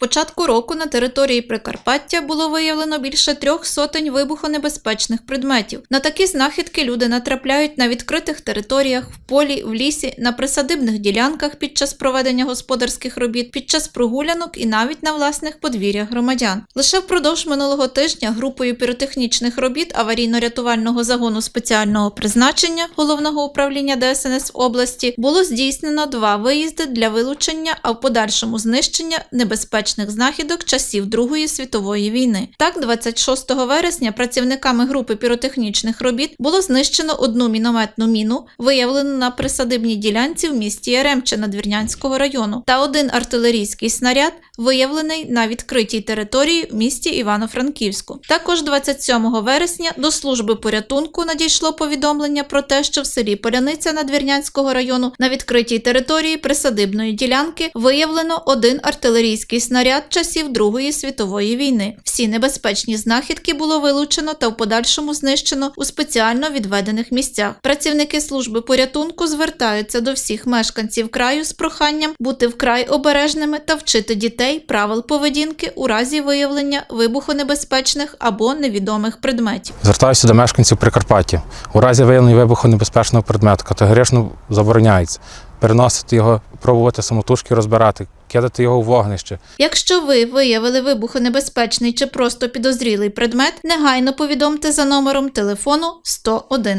початку року на території Прикарпаття було виявлено більше трьох сотень вибухонебезпечних предметів. На такі знахідки люди натрапляють на відкритих територіях, в полі, в лісі, на присадибних ділянках під час проведення господарських робіт, під час прогулянок і навіть на власних подвір'ях громадян. Лише впродовж минулого тижня групою піротехнічних робіт аварійно-рятувального загону спеціального призначення головного управління ДСНС області було здійснено два виїзди для вилучення, а в подальшому знищення небезпечних знахідок часів Другої світової війни. Так, 26 вересня працівниками групи піротехнічних робіт було знищено одну мінометну міну, виявлену на присадибній ділянці в місті Яремче Надвірнянського району, та один артилерійський снаряд, виявлений на відкритій території в місті Івано-Франківську. Також 27 вересня до служби порятунку надійшло повідомлення про те, що в селі Поляниця Надвірнянського району на відкритій території присадибної ділянки виявлено один артилерійський снаряд часів Другої світової війни. Всі небезпечні знахідки було вилучено та в подальшому знищено у спеціально відведених місцях. Працівники служби порятунку звертаються до всіх мешканців краю з проханням бути вкрай обережними та вчити дітей правил поведінки у разі виявлення вибухонебезпечних або невідомих предметів. Звертаюся до мешканців Прикарпаття. У разі виявлення вибухонебезпечного предмету категорично забороняється переносити його, пробувати самотужки розбирати, кидати його в вогнище. Якщо ви виявили вибухонебезпечний чи просто підозрілий предмет, негайно повідомте за номером телефону 101.